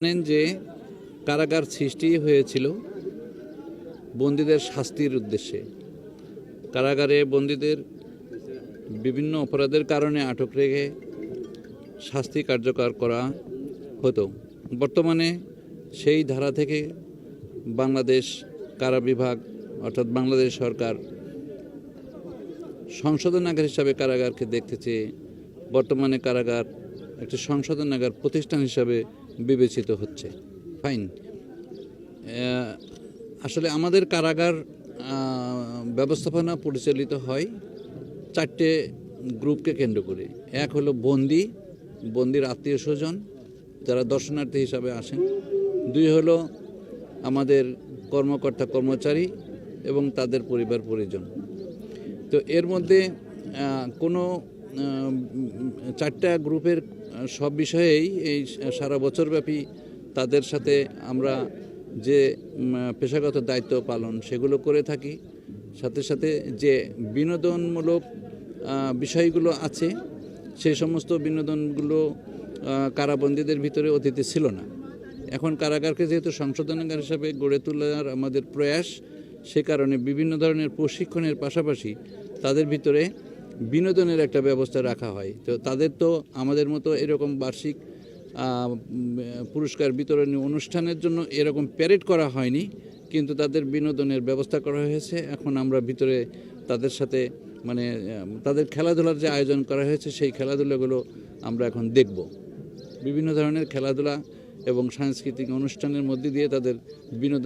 জানেন যে কারাগার সৃষ্টি হয়েছিল বন্দীদের শাস্তির উদ্দেশ্যে। কারাগারে বন্দীদের বিভিন্ন অপরাধের কারণে আটক রেখে শাস্তি কার্যকর করা হতো। বর্তমানে সেই ধারা থেকে বাংলাদেশ কারা বিভাগ অর্থাৎ বাংলাদেশ সরকার সংশোধনাগার হিসাবে কারাগারকে দেখতে চেয়ে বর্তমানে কারাগার একটি সংশোধনাগার প্রতিষ্ঠান হিসাবে বিবেচিত হচ্ছে। ফাইন আসলে আমাদের কারাগার ব্যবস্থাপনা পরিচালিত হয় চারটে গ্রুপকে কেন্দ্র করে। এক হলো বন্দি, বন্দির আত্মীয় স্বজন, যারা দর্শনার্থী হিসাবে আসেন। দুই হলো আমাদের কর্মকর্তা, কর্মচারী এবং তাদের পরিবার, পরিজন। তো এর মধ্যে কোনো চারটা গ্রুপের সব বিষয়েই এই সারা বছরব্যাপী তাদের সাথে আমরা যে পেশাগত দায়িত্ব পালন সেগুলো করে থাকি। সাথে সাথে যে বিনোদনমূলক বিষয়গুলো আছে, সেই সমস্ত বিনোদনগুলো কারাবন্দীদের ভিতরে অতীতে ছিল না। এখন কারাগারকে যেহেতু সংশোধনাগার হিসাবে গড়ে তোলার আমাদের প্রয়াস, সে কারণে বিভিন্ন ধরনের প্রশিক্ষণের পাশাপাশি তাদের ভিতরে বিনোদনের একটা ব্যবস্থা রাখা হয়। তো তাদের তো আমাদের মতো এরকম বার্ষিক পুরস্কার বিতরণী অনুষ্ঠানের জন্য এরকম প্যারেড করা হয়নি, কিন্তু তাদের বিনোদনের ব্যবস্থা করা হয়েছে। এখন আমরা ভিতরে তাদের সাথে মানে তাদের খেলাধুলার যে আয়োজন করা হয়েছে, সেই খেলাধুলাগুলো আমরা এখন দেখব। বিভিন্ন ধরনের খেলাধুলা এবং সাংস্কৃতিক অনুষ্ঠানের মধ্যে দিয়ে তাদের বিনোদন